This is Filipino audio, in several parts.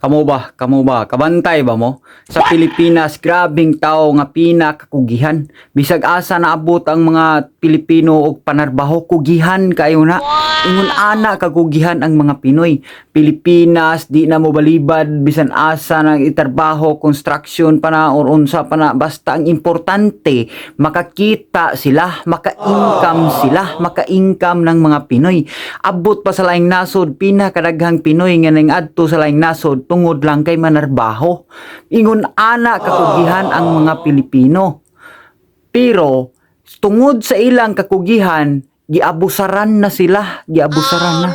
Kamo ba? Kamo ba? Kabantay ba mo? Sa Pilipinas, grabing tao nga pina kakugihan. Bisag asa naabot ang mga Pilipino og panarbaho, kugihan kayo na. Ingon ana kakugihan ang mga Pinoy. Pilipinas, di na mo balibad, bisan asa ng itarbaho, construction pa na, or unsa pa na. Basta ang importante, makakita sila, maka-income sila, maka-income ng mga Pinoy. Abot pa sa laing nasod, pinakadaghang Pinoy nga nang adto sa laing nasod, tungod lang kay manarbaho. Ingon ana kakugihan ang mga Pilipino. Pero tungod sa ilang kakugihan, giabusaran na sila, giabusaran na.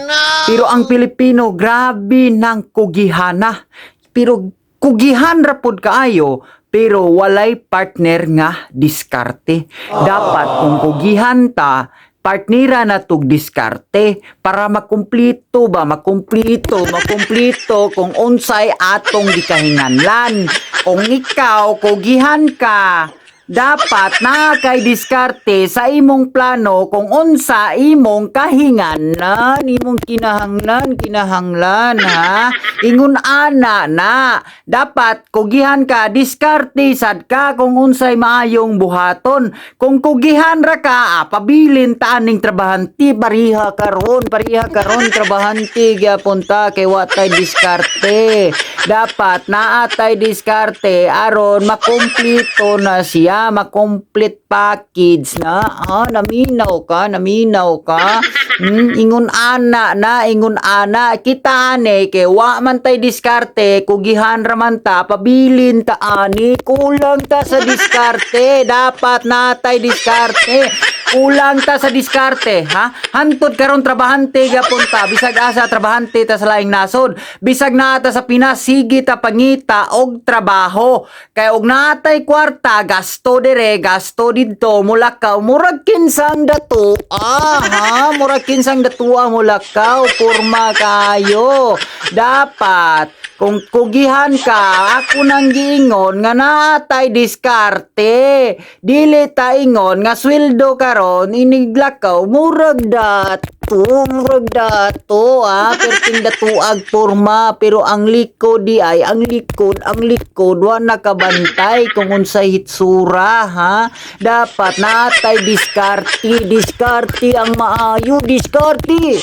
Pero ang Pilipino grabe ng kugihana. Pero kugihan ra pod kaayo, pero walay partner nga diskarte. Dapat kung kugihan ta, partnera na tug diskarte para makumplito ba? Makumplito makumplito kung unsay atong gikahinganlan. Kung ikaw kugihan ka dapat na kay diskarte sa imong plano kung unsa imong kahinganan imong kinahanglan kinahanglan ha? Ingon ana na. Dapat kugihan ka diskarte sad ka kung unsay maayong buhaton. Kung kugihan ra ka ah, pabilin ta aning trabahanti pariha karon pariha karon trabahanti gyapon ta kay watay diskarte. Dapat naatay diskarte aron makumplito na siya makomplete package na. Ha naminaw ka naminaw ka. Hmm, ingon ana na ingon ana. Kita ane kay wa man tay diskarte kugihan raman ta pabilin ta ani. Kulang ta sa diskarte. Dapat natay diskarte kulang ta sa diskarte ha? Hantod karon trabahante gapon ta bisag asa trabahante ta sa laing nasod. Bisag naata sa Pinas sige ta pangita og trabaho. Kay og natay kwarta gasto dire gasto didto. Mulakaw murag kinsang dato ah ha? Murag kinsang datua mulakaw kurma kayo. Dapat kung kugihan ka ako nang giingon nga natay diskarte. Dili ta ingon nga sweldo karon iniglakaw murag dato murag dato ah perting datuag porma pero ang likod di ay ang likod ang likod wa nakabantay kung unsay hitsura ha? Dapat natay diskarte diskarte ang maayo diskarte